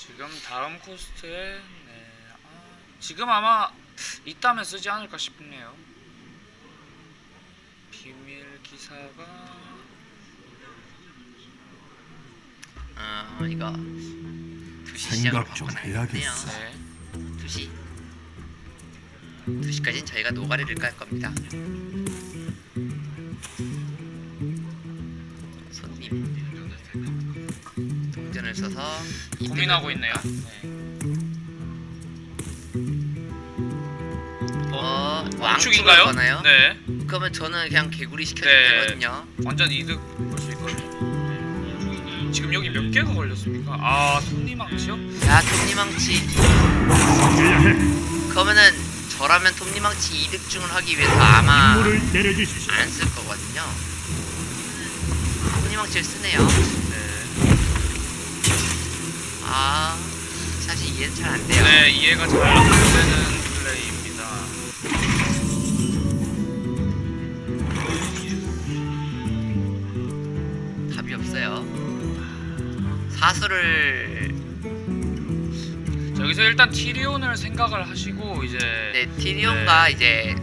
지금 다음 코스트에 네. 아, 지금 아마 이따면 쓰지 않을까 싶네요. 비밀 기사가 어 이거 2시 생각 시작으로 좀 바꿔놔야겠네요. 해야겠어. 네. 2시 2시까지는 저희가 노가리를 깔 겁니다. 동전을 써서 고민하고 있네요. 네. 어, 왕축인가요? 왕축인가요? 거나요? 네. 그러면 저는 그냥 개구리 시켜주면 네. 되거든요. 완전 이득 볼 수 있거든요. 네. 지금 여기 몇 개가 걸렸습니까? 아 손님망치요? 야 톱니망치 그러면은 저라면 톱니망치 이득중을 하기 위해서 아마. 안 쓸 거거든요 톱니망치를 쓰네요 네. 아 사실 이해는 잘안 돼요 네 이해가 잘 안 되는 플레이입니다. 답이 없어요 사수를 자, 여기서 일단 티리온을 생각을 하시고 이제 네 티리온과 이제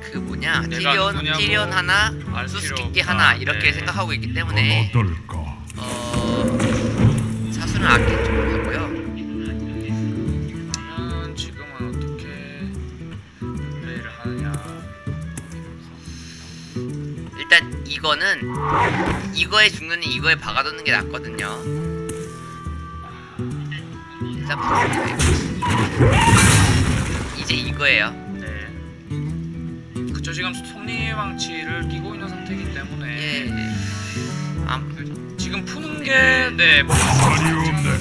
그 뭐냐 내가 티리온 누구냐고 티리온 하나 알 수수께끼 없다. 하나 이렇게 네. 생각하고 있기 넌 때문에 어떨까? 어 사수는 아끼 쪽으로 가고요 그러면 지금은 어떻게 플레이를 하느냐 일단 이거는 이거에 죽는 이 이거에 박아두는 게 낫거든요. 일단 박습니다. 이거. 이제 이거예요. 네 그쵸 지금 톱니망치를 끼고 있는 상태이기 때문에 예. 아, 지금 푸는 게네 말이 없네.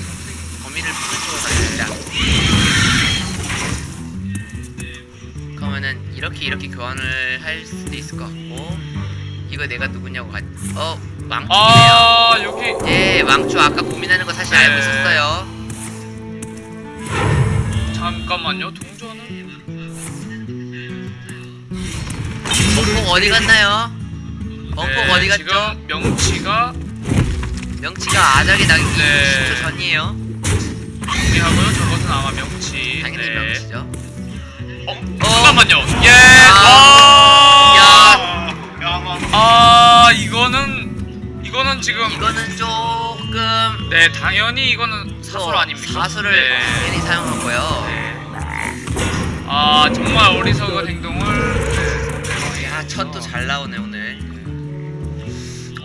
범위를 푸는 쪽으로 가겠습니다. 그러면은 이렇게 이렇게 교환을 할 수도 있을 것 같고 이거 내가 누구냐고 가. 어 왕축이네요. 아 여기 예 왕축 아까 고민하는 거 사실 네. 알고 있었어요. 잠깐만요 동전은 엉폭 어디 갔나요? 엉폭 네, 어디 갔죠? 지금 명치가 명치가 아작이 나기 네. 20초 전이에요. 정리하고요 저것은 아마 명치 당연히 네. 명치죠. 어 잠깐만요 예 아. 아, 아 이거는 이거는 지금 이거는 조금 네 당연히 이거는 사술 또 아닙니까? 사수를 네. 당연히 사용하고요. 네. 아 정말 어리석은 행동을 야, 천도 잘 나오네 오늘.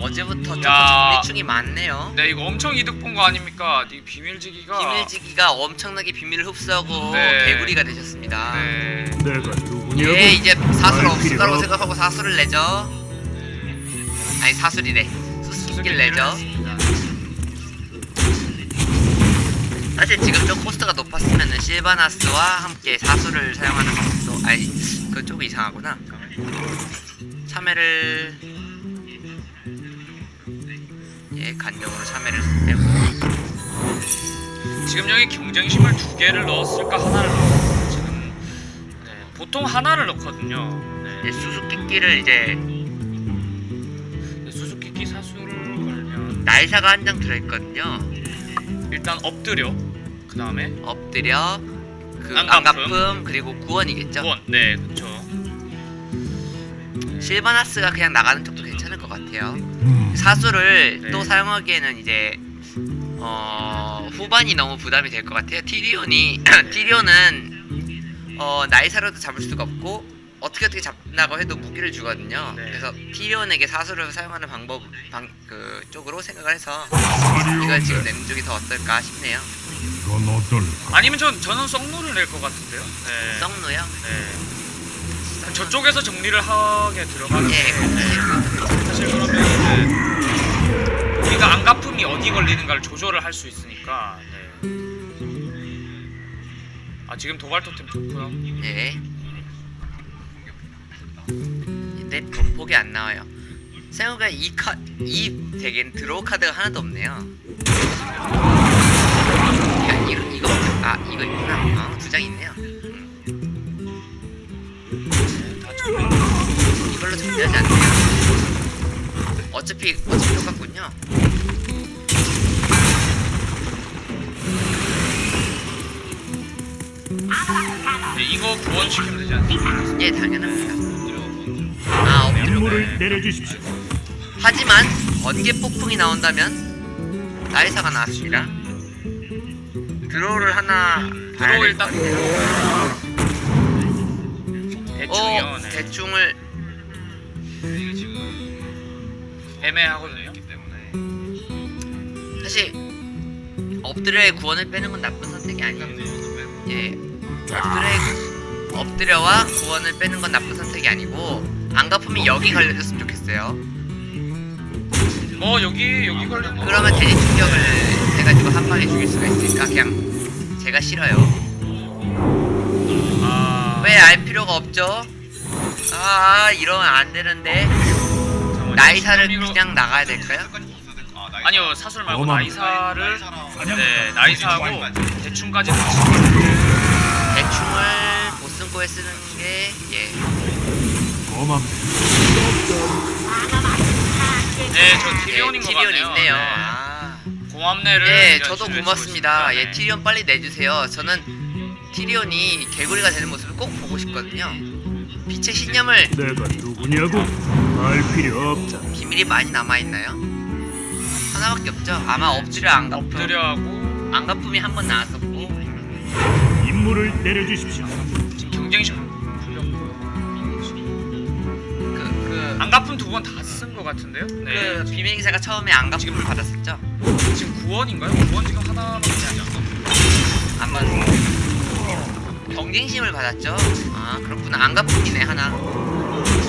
어제부터 조금 야. 정리충이 많네요. 네 이거 엄청 이득 본 거 아닙니까? 이 비밀지기가 비밀지기가 엄청나게 비밀을 흡수하고 네. 개구리가 되셨습니다. 네. 내가 누구냐고? 예, 이제 사술 알 없을 필요 거라고 없- 생각하고 사술을 내죠. 아니 사술이래. 수수께끼를 내죠. 사실 지금 좀 코스트가 높았으면은 실바나스와 함께 사수를 사용하는 방법도 아니 그건 조금 이상하구나. 참외를 간정으로 참외를 빼고 지금 여기 경쟁심을 두 개를 넣었을까 하나를 넣었을까 지금 네, 보통 하나를 넣거든요. 예, 네. 수수께끼를 이제 네, 수수께끼 사수를 걸면 날사가 한 장 들어있거든요. 일단 엎드려 그 다음에 엎드려 그 안갚음. 안갚음 그리고 구원이겠죠. 구원 네 그쵸 실바나스가 그냥 나가는 쪽도 괜찮을 것 같아요. 음, 사수를 네. 또 사용하기에는 이제 어 후반이 너무 부담이 될 것 같아요. 티리온이 티리온은 어 나이사로도 잡을 수가 없고 어떻게 어떻게 잡나고 해도 무기를 주거든요. 네. 그래서 티리온에게 사수를 사용하는 방법 방 그 쪽으로 생각을 해서 이걸 지금. 내는 쪽이 더 어떨까 싶네요. 이건 어떨까? 아니면 전 저는 썩노를 낼 것 같은데요. 네. 썩노요? 네. 저쪽에서 정리를 하게 들어가는데 예, 네. 사실 그러면 우리가 안가품이 어디 걸리는가를 조절을 할 수 있으니까 네. 아 지금 도발 토템 좋고요. 예. 근데 보- 보기 안 나와요. 생각보다 이 카, 이 덱엔 드로우 카드가 하나도 없네요. 어차피 잡혔군요. 네, 이거 구원시키면 되지 않습니까? 예, 당연합니다. 아, 업무를 엎드려. 내려주십시오. 하지만 번개 폭풍이 나온다면 나이사가 나왔습니다. 드로우를 하나 봐야 들어올 될것 딱 같아요. 대충 어, 네. 대충을 네, 애매하거든요. 사실 엎드려의 구원을 빼는 건 나쁜 선택이 아니에요. 예, 엎드려의 엎드려와 구원을 빼는 건 나쁜 선택이 아니고 안가품이 여기 걸려줬으면 좋겠어요. 뭐 여기 여기 걸린 거. 그러면 대지 충격을 해가지고 한 방에 죽일 수가 있으니까 그냥 제가 싫어요. 아, 왜 알 필요가 없죠? 아 이러면 안 되는데. 나이사를 그냥 나가야 될까요? 아니요 사술 말고. 나이사를 네 나이사하고 대충까지 같이. 대충을 보슨코에 쓰는 게 예. 고맙네. 네저 티리온인 거 티리온 같네요. 있네요. 네. 아. 고맙네를. 네, 저도 고맙습니다. 있습니다. 예, 네. 티리온 빨리 내주세요. 저는 티리온이 개구리가 되는 모습을 꼭 보고 싶거든요. 빛의 신념을 내가 누구냐고? 알 필요 없다. 비밀이 많이 남아 있나요? 하나밖에 없죠. 아마 엎드려 안가품. 엎드려하고 안가품이 한 번 나왔었고 임무를 내려주십시오. 지금 경쟁심 풀렸고요. 그 그. 안가품 두번 다쓴거 같은데요? 네. 그 비밀 기사가 처음에 안가품을 받았었죠. 지금 구원인가요? 구원 지금 하나밖에 안 남았어. 한번 경쟁심을 받았죠. 아 그렇구나. 안가품이네 하나.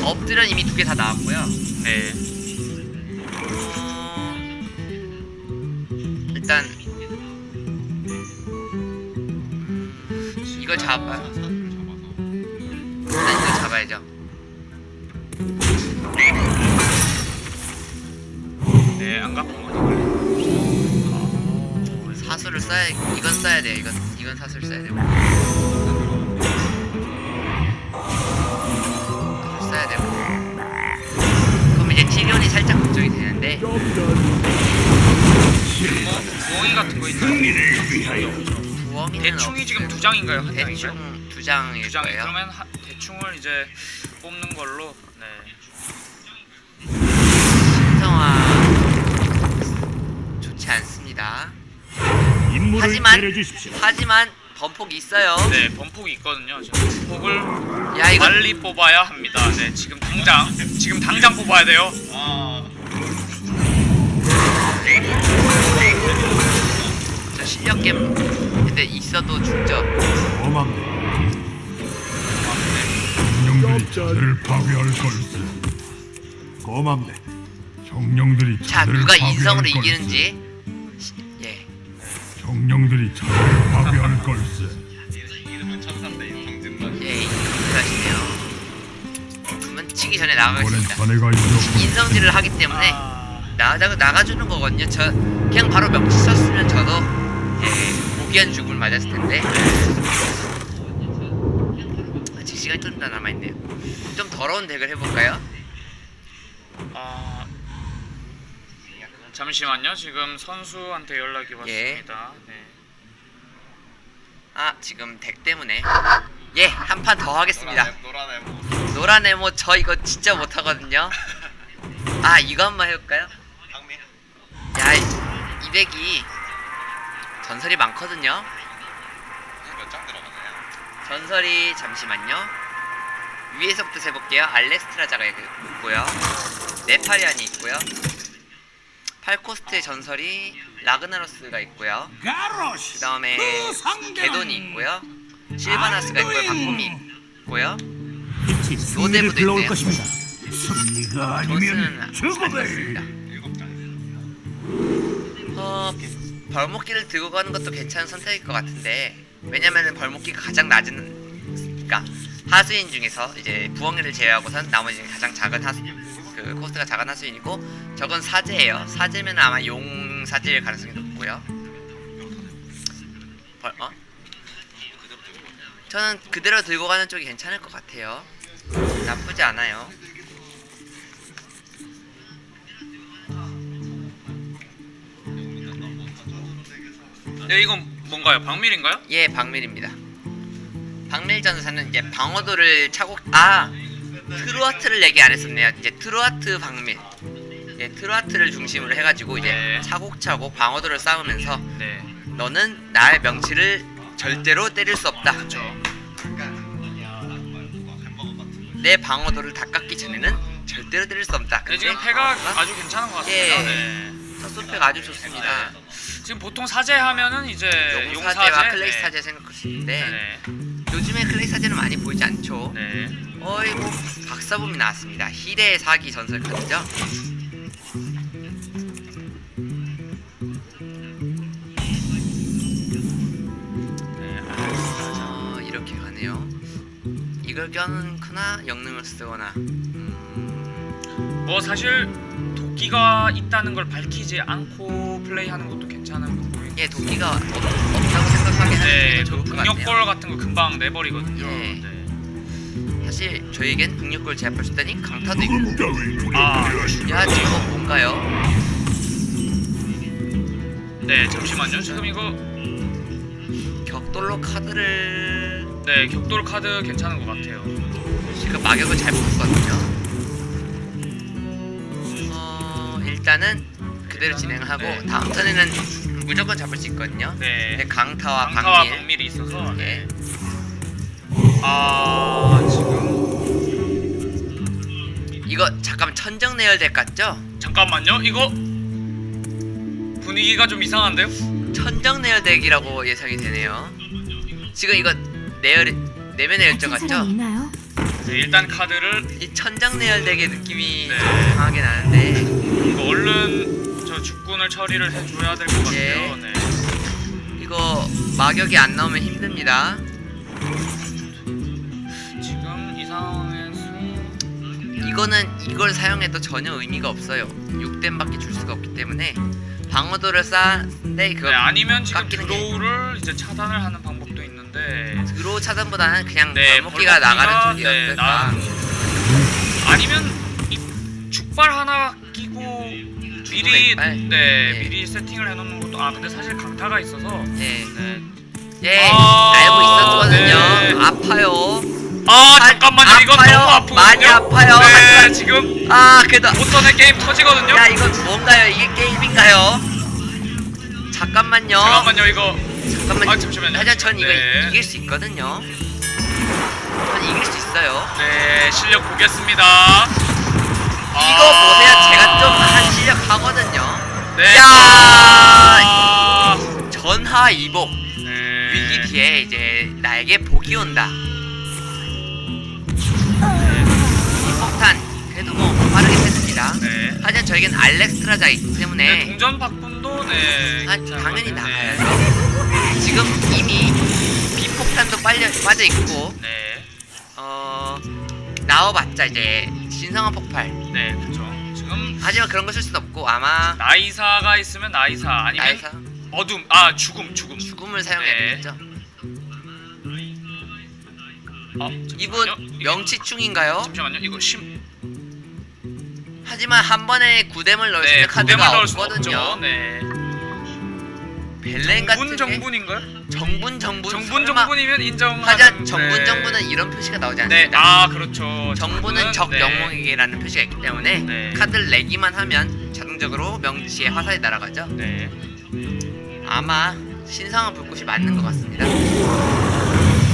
엎드려 이미 두 개 다 나왔고요. 네. 어, 일단 이걸 잡아. 일단 이걸 잡아야죠. 네, 안가품 어디 걸린 거? 사수를 써야 이건 써야 돼요. 이건 이건 사수를 써야 되고. 살짝 걱정이 되는데 뭐 부엉이 같은 거 있나요? 부엉이는 대충이 지금. 두 장인가요? 한 장인가요? 대충 두 장일 두 장. 거예요. 그러면 하, 대충을 이제 뽑는 걸로. 네. 신성화 좋지 않습니다. 임무를 하지만- 내려주십시오. 하지만 번폭이 있어요. 네, 번폭이 있거든요. 지금 번폭을 야 이거 빨리 뽑아야 합니다. 네, 지금 당장 지금 당장 뽑아야 돼요. 저 실력 게임 근데 있어도 죽죠. 정령들이 저들을 파괴할 걸세. 고맙네. 정령들이 자 저들을 누가 파괴할 인성으로 걸세. 이기는지 시- 예 정령들이 저들을 걸세. 예, 그러시네요. 그러면 치기 전에 이번엔 나가겠습니다. 자네가. 인성질을 하기 때문에 아, 나가 나가주는 거거든요. 저 그냥 바로 명치 썼으면 저도 예, 고귀한 죽음을 맞았을 텐데 아직 시간이 좀더 남아 있네요. 좀 더러운 덱을 해볼까요? 아, 잠시만요. 지금 선수한테 연락이 예. 왔습니다. 네. 아 지금 덱 때문에 예 한 판 더 하겠습니다. 노란 에모 노란 에모 저 이거 진짜 못하거든요. 아 이거 한번 해볼까요? 야, 이- 이 덱이 전설이 많거든요. 몇장 들어가나요? 전설이 잠시만요. 위에서부터 세볼게요. 알레스트라자가 있고요. 네파리안이 있고요. 팔코스트의 전설이 라그나로스가 있고요. 그 다음에 게돈이 있고요. 실바나스가 있고요. 바꿈이 있고요. 불러올 것입니다. 승리가 조스는 죽음을. 어, 벌목기를 들고 가는 것도 괜찮은 선택일 것 같은데 왜냐면은 벌목기가 가장 낮은 그러니까 하수인 중에서 이제 부엉이를 제외하고선 나머지는 가장 작은 하수 그 코스트가 작은 하수인이고 저건 사제예요. 사제면 아마 용 사제일 가능성이 높고요. 벌 어? 저는 그대로 들고 가는 쪽이 괜찮을 것 같아요. 나쁘지 않아요. 네, 이건 뭔가요? 박밀인가요? 예, 박밀입니다. 박밀 전사는 이제 방어도를 차고 아 트루아트를 얘기 안 했었네요. 이제 트루아트 박밀. 예, 트루아트를 중심으로 해가지고 이제 네. 차곡차곡 방어도를 쌓으면서 네. 너는 나의 명치를 절대로 때릴 수 없다. 그렇죠. 내 방어도를 다 깎기 전에는 절대로 때릴 수 없다. 네, 근데 지금 패가 아주 괜찮은 것 같습니다. 예. 네. 첫 손패가 아주 좋습니다. 네. 지금 보통 사제 하면은 이제 용사제와 용사제, 클레이 네. 사제 생각할 수 있는데 네. 요즘에 클레이 사제는 많이 보이지 않죠. 네. 어이구 박사범이 나왔습니다. 희대의 사기 전설 카드죠. 네. 어, 이렇게 가네요. 이걸 껴놓거나 영능을 쓰거나 음, 뭐 사실 도끼가 있다는 걸 밝히지 않고 플레이하는 것도 괜찮은 거고요. 예 도끼가 없, 없다고 생각하게 하는 네, 게그 좋을 것 같네요. 북녘골 같은 거 금방 내버리거든요. 예. 네. 사실 저에겐 북녘골 제압할 수 있다니 강타도 있고 아, 야 저거 뭔가요? 네, 잠시만요. 지금 이거 격돌로 카드를 네 격돌 카드 괜찮은 것 같아요. 지금 마격을 잘 뽑았거든요. 어 일단은 그대로 진행하고 네. 다음 턴에는 무조건 잡을 수 있거든요. 네. 네, 강타와 강타와 방밀. 방밀이 있어서 네. 네. 아 이거 잠깐 천정 내열덱 같죠? 잠깐만요. 이거 분위기가 좀 이상한데요? 천정 내열 덱이라고 예상이 되네요. 지금 이거 내열 내면 내열정 다친 사람 같죠? 있나요? 네, 일단 카드를 이 천정 내열 덱의 느낌이 네. 좀 강하게 나는데 이거 얼른 저 죽군을 처리를 해줘야 될 것 같아요. 네. 이거 마격이 안 나오면 힘듭니다. 이거는 이걸 사용해도 전혀 의미가 없어요. 6댐밖에 줄 수가 없기 때문에 방어도를 쌓는데 그거 네, 아니면 지금 깎이는 게- 드로우를 이제 차단을 하는 방법도 있는데 드로우 차단보다는 그냥 네, 벌목기가, 나가는 쪽이 네, 어떨까? 아니면 이 죽발 하나 끼고 미리? 네, 네. 미리 세팅을 해놓는 것도 아 근데 사실 강타가 있어서 네, 네. 예, 아, 알고 있었거든요. 네. 아파요. 아 아, 잠깐만요 이건 아파요. 너무 아프거든요 많이 아파요. 네 지금 아, 그래도 오턴에 게임 터지거든요 야 이거 뭔가요? 이게 게임인가요? 잠깐만요. 잠깐만요 이거 잠깐만요. 아, 잠시만요. 하지만 전 이거 네. 이길 수 있거든요. 전 이길 수 있어요. 네 실력 보겠습니다 이거 보세요. 제가 좀 한 실력 하거든요. 네. 야! 아, 전하 이복 네. 위기 뒤에 이제 나에게 복이 온다. 뭐 빠르게 했습니다. 네. 하지만 저에겐 알렉스트라자 있기 네, 때문에 동전 박분도 네. 아, 당연히. 나가야죠. 지금 이미 비폭탄도 빨려 빠져 있고 네. 어 나와봤자 이제 신성한 폭발. 네, 그렇죠. 지금 하지만 그런 거 쓸 수는 없고 아마 나이사가 있으면 나이사 아니면 나이사 어둠 아 죽음 죽음. 죽음을 사용해야 네. 되겠죠. 아, 이분 잠시만요. 명치충인가요? 잠시만요. 이거 심 하지만 한 번에 구뎀을 넣을 수 네, 있는 구뎀을 카드가 넣을 수 없거든요. 없죠. 네. 벨렌 같은 정분 정분인가요? 정분 정분 정분 설마- 정분이면 인정. 하지만 정분 정분은 이런 표시가 나오지 네, 않습니다. 아 그렇죠. 정분은 적 네. 영웅에게라는 표시가 있기 때문에 네. 카드를 내기만 하면 자동적으로 명치에 화살이 날아가죠. 네. 아마 신성한 불꽃이 맞는 것 같습니다.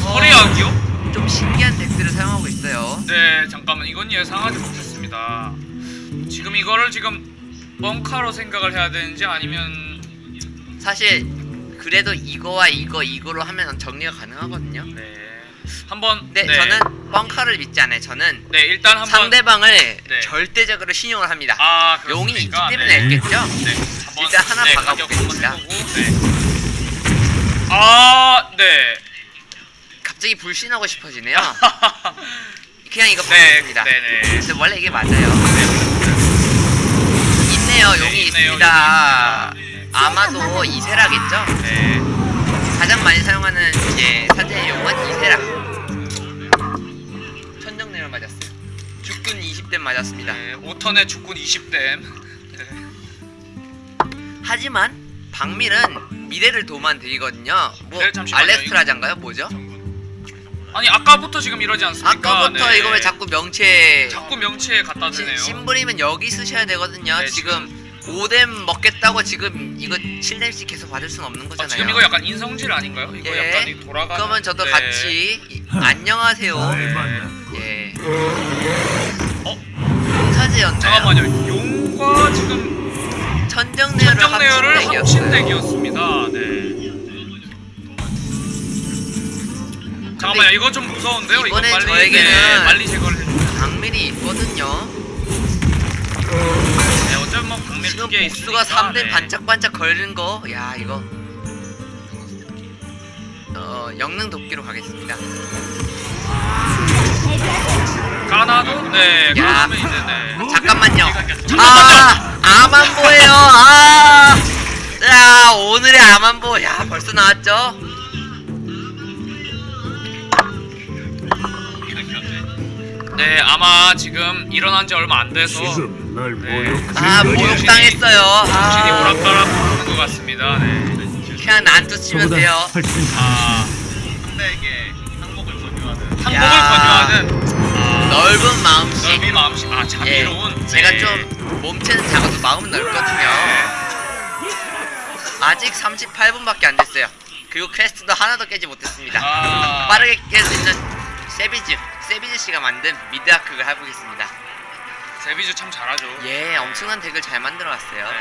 허리약이요? 어, 좀 신기한 덱들을 사용하고 있어요. 네, 잠깐만 이건 예상하지 못했습니다. 지금 이거를 지금 뻥카로 생각을 해야 되는지 아니면 사실 그래도 이거와 이거 이거로 하면 정리가 가능하거든요. 네 한번 근데 저는 뻥카를 믿지 않아요. 저는 네 일단 한번 상대방을 네. 절대적으로 신용을 합니다. 아 용이 있기 그렇습니까? 때문에 네. 했겠죠? 네, 한번 일단 하나 네, 박아보겠습니다. 가격 한번 해보고, 네. 아, 네. 갑자기 불신하고 싶어지네요. 그냥 이거 네, 보겠습니다. 네네. 근데 원래 이게 맞아요. 네, 있네요, 있습니다. 용이 있습니다. 아마도 이세라겠죠? 네. 가장 많이 사용하는 이제 사제의 용은 이세라. 천정내를 맞았어요. 죽군 20대 맞았습니다. 네, 5턴에 죽군 20댐. 네. 하지만 박밀은 미래를 도만 드리거든요. 뭐 네, 잠시만요. 알레스트라자인가요? 뭐죠? 아니 아까부터 지금 이러지 않습니까? 아까부터 네. 이거 왜 자꾸 명체 자꾸 명치에 갖다 시- 대네요. 심부리면 여기 쓰셔야 되거든요. 네, 지금 5댐 먹겠다고 지금 이거 7댐씩 계속 받을 수는 없는 아, 거잖아요. 지금 이거 약간 인성질 아닌가요? 이거 예. 약간 이 돌아가. 그러면 저도 네. 같이 이- 안녕하세요. 잘 만났고 예. 어? 사제였나요? 잠깐만요. 용과 지금 천정내열을 천정내열을 합친 합친. 덱이었습니다. 네. 잠깐만요. 이거 좀 무서운데요. 이거 이번엔 빨리 저에게는- 네, 빨리 제거를 해주세요. 강밀이 있거든요. 네, 어차피 뭐 강밀 지금 두개 복수가 있으니까, 3댐 네. 반짝반짝 걸리는 거. 야 이거. 어 영능 도끼로 가겠습니다. 까나도 네. 야. 그러면 이제 네. 잠깐만요. 아 아만보예요. 아. 야 오늘의 아만보. 야 벌써 나왔죠? 네, 아마 지금 일어난 지 얼마 안 돼서 지금 날 네. 모욕하는 아. 모욕당했어요. 정신이 아 오락가락 하는 것 같습니다. 네. 그냥 난투 치면 돼요. 훨씬 아, 상대에게 항복을 권유하는 항복을 야. 권유하는 아, 넓은 마음씨. 넓은 마음씨. 아, 예, 자비로운. 제가 네. 좀 몸체는 작아도 마음은 넓거든요. 아직 38분밖에 안 됐어요. 그리고 퀘스트도 하나도 깨지 못했습니다. 아, 빠르게 깰수 있는 세비즈, 세비즈 씨가 만든 미드아크를 해보겠습니다. 데비즈 참 잘하죠. 예, 엄청난 덱을 잘 만들어 왔어요. 네.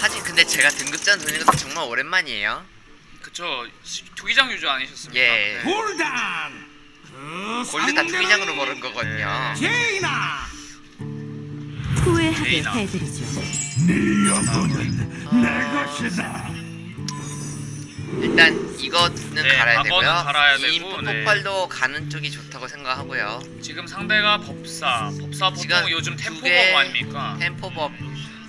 사실 근데 제가 등급전 돌리는 것도 정말 오랜만이에요. 그쵸. 시- 투기장 유저 아니셨습니까? 예. 네. 불단 골드 다 투기장으로 버는 거거든요. 제이나 후회하게. 해드리죠. 네 영혼은 내 것이다 일단 이거는 네, 갈아야 악어는 되고요. 갈아야 이 되고, 네. 폭발도 가는 쪽이 좋다고 생각하고요. 지금 상대가 법사. 법사 보통 지금 요즘 두 템포법 개- 아닙니까? 템포법,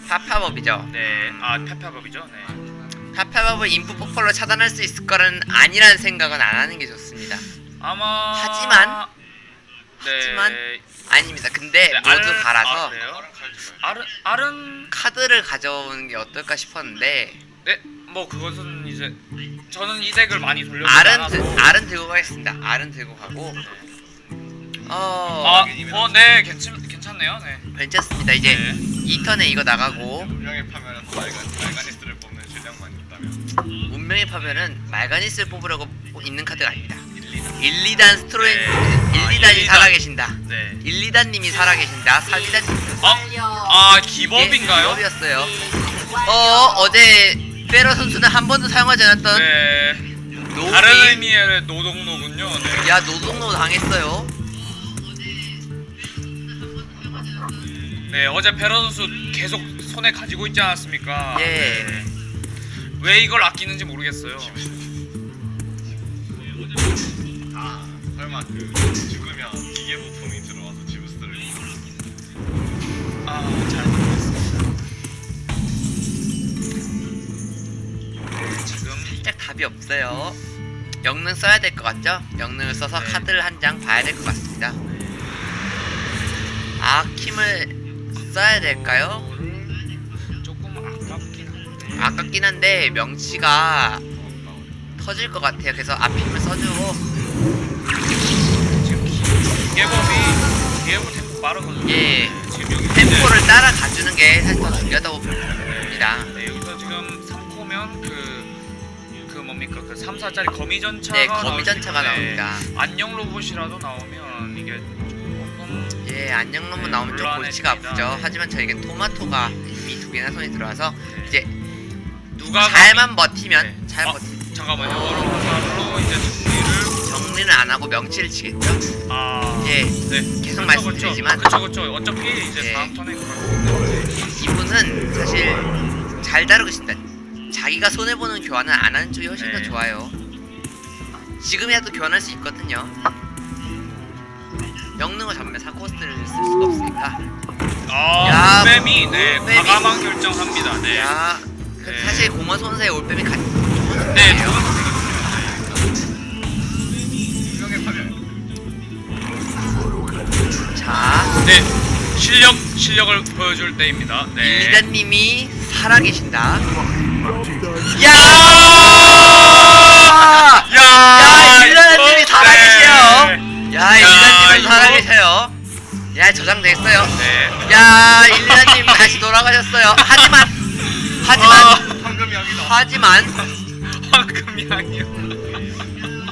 파파법이죠. 네. 아, 페파법이죠. 네. 파파법을 인프 폭발로 차단할 수 있을 거는 아니라는 생각은 안 하는 게 좋습니다. 아마 하지만- 네. 하지만 아닙니다. 근데 네, 모두 알- 갈아서 아, 그래요? 알은 알은 카드를 가져오는 게 어떨까 싶었는데 네. 뭐 그것은 이제 저는 이 덱을 많이 돌려보지 알은 않아서 드, 알은 들고 가겠습니다. 알은 들고 가고 어 아, 어, 네, 괜찮 괜찮네요. 네. 괜찮습니다. 이제 네. 2턴에 이거 나가고 운명의 파면에서 말간, 말가니스를 뽑는 실력만 있다면 운명의 파멸은 말가니스를 뽑으려고 있는 카드가 아닙니다. 1, 2, 1, 2단 스트로인 네. 1, 아, 2단이 1, 2단. 살아계신다. 네. 1, 2단님이 살아계신다. 4, 2단님 아, 아 기법인가요? 기법이었어요. 어 어제 페러 선수는 한 번도 사용하지 않았던 네. 노비 다른 의미의 노동노군요. 네. 야 노동노 당했어요. 네, 어제 베러 선수 계속 손에 가지고 있지 않았습니까? 예. 네. 왜 이걸 아끼는지 모르겠어요. 아 설마 그 죽으면 기계 부품이 들어와서 지우스를 아, 잘 모르겠습니다. 네, 지금 살짝 답이 없어요. 영능 써야 될 것 같죠? 영능을 써서 네. 카드를 한 장 봐야 될 것 같습니다. 아킴을 써야 될까요? 조금 아깝긴 한데. 아깝긴 한데 명치가 터질 것 같아요. 그래서 아킴을 써주고 기- 기계법이 기계법 템포 빠르거든요. 예. 지금 여기 템포를 따라가주는 게 사실 더 중요하다고 봅니다. 네, 여기서 지금 3코면 그, 그 뭡니까 그 3, 4짜리 거미전차가 네, 거미전차가 나올 수 있는데 나옵니다. 안녕 로봇이라도 나오면 이게 조금 예, 안녕놈은 네, 나오면 좀 골치가. 아프죠. 네. 하지만 저에겐 토마토가 이미 두 개나 손에 들어와서 네. 이제 누가 잘만 버티면 네. 잘 아, 버티. 잠깐만요. 어른 화살로 이제 정리는 안 하고 명치를 치겠죠. 아 예, 네 계속 그렇죠, 말씀드리지만 그렇죠 그렇죠 어차피 이제 예. 다음 턴에 이분은 사실 잘 다루고 싶다. 자기가 손해 보는 교환은 안 하는 쪽이 훨씬 더 네. 좋아요. 지금이라도 교환할 수 있거든요. 영능을 잡으면 사코스트를 쓸 수가 없으니까. 야, 아 올빼미 네 올빼미. 과감한 결정합니다 네 야, 그 네. 사실 공화 손사의 올빼미 가. 네, 좋은 운명 네 실력 실력을 보여줄 때입니다 네 일리다님이 살아계신다. 야! 야, 야, 일라님이 이거- 살아계세요. 네. 야, 이거- 살아계세요. 야, 저장됐어요. 네. 야, 일라님 다시 돌아가셨어요. 하지만, 하지만, 아, 황금 양이다. 하지만 황금 양이요.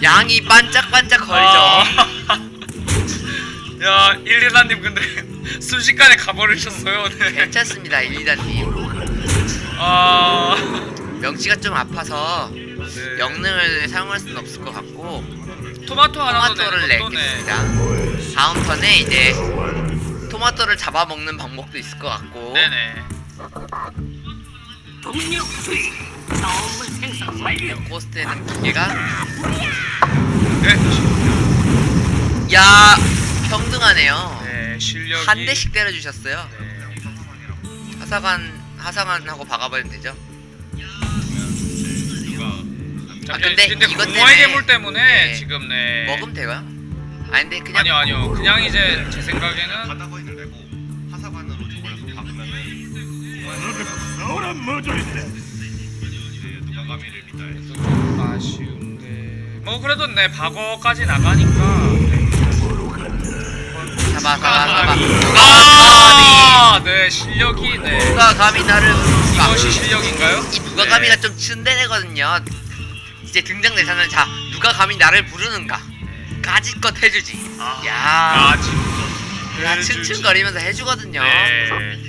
양이 반짝반짝 거리죠. 아. 야, 일리나님 근데 순식간에 가버리셨어요. 네. 괜찮습니다, 일리다님. 아, 명치가 좀 아파서 네. 영능을 사용할 수는 없을 것 같고 토마토 하나 더 토마토를 내는 것도 네. 내겠습니다. 다음 턴에 이제 토마토를 잡아먹는 방법도 있을 것 같고 네네. 동력 수익. 다음은 생산 완료. 코스트에는 무게가 네. 야 평등하네요. 네, 실력이 한 대씩 때려주셨어요. 네. 하사관 하사관하고 박아버리면 되죠. 누가 아, 근데 근데 이것 때문에- 괴물 때문에 네. 지금 네. 먹으면 돼요. 아니 근데 그냥 아니요 아니요 그냥 이제 제 생각에는 바다 거인을 내고 하사관으로 저걸로 박으면은 너란 뭐저인데? 이제 누가 가미를 믿다 해서 좀 아쉬운데 뭐 그래도 네 박어까지 나가니까 네. 잡아 잡아 잡아. 아, 네 실력이 네 누가 감히 나를 부를까? 이것이 실력인가요? 이 누가 네. 감히가 좀 츤데레거든요. 이제 등장 대사는 자 누가 감히 나를 부르는가? 까짓것 해주지. 아, 야, 아직 야 층층거리면서 해주거든요. 네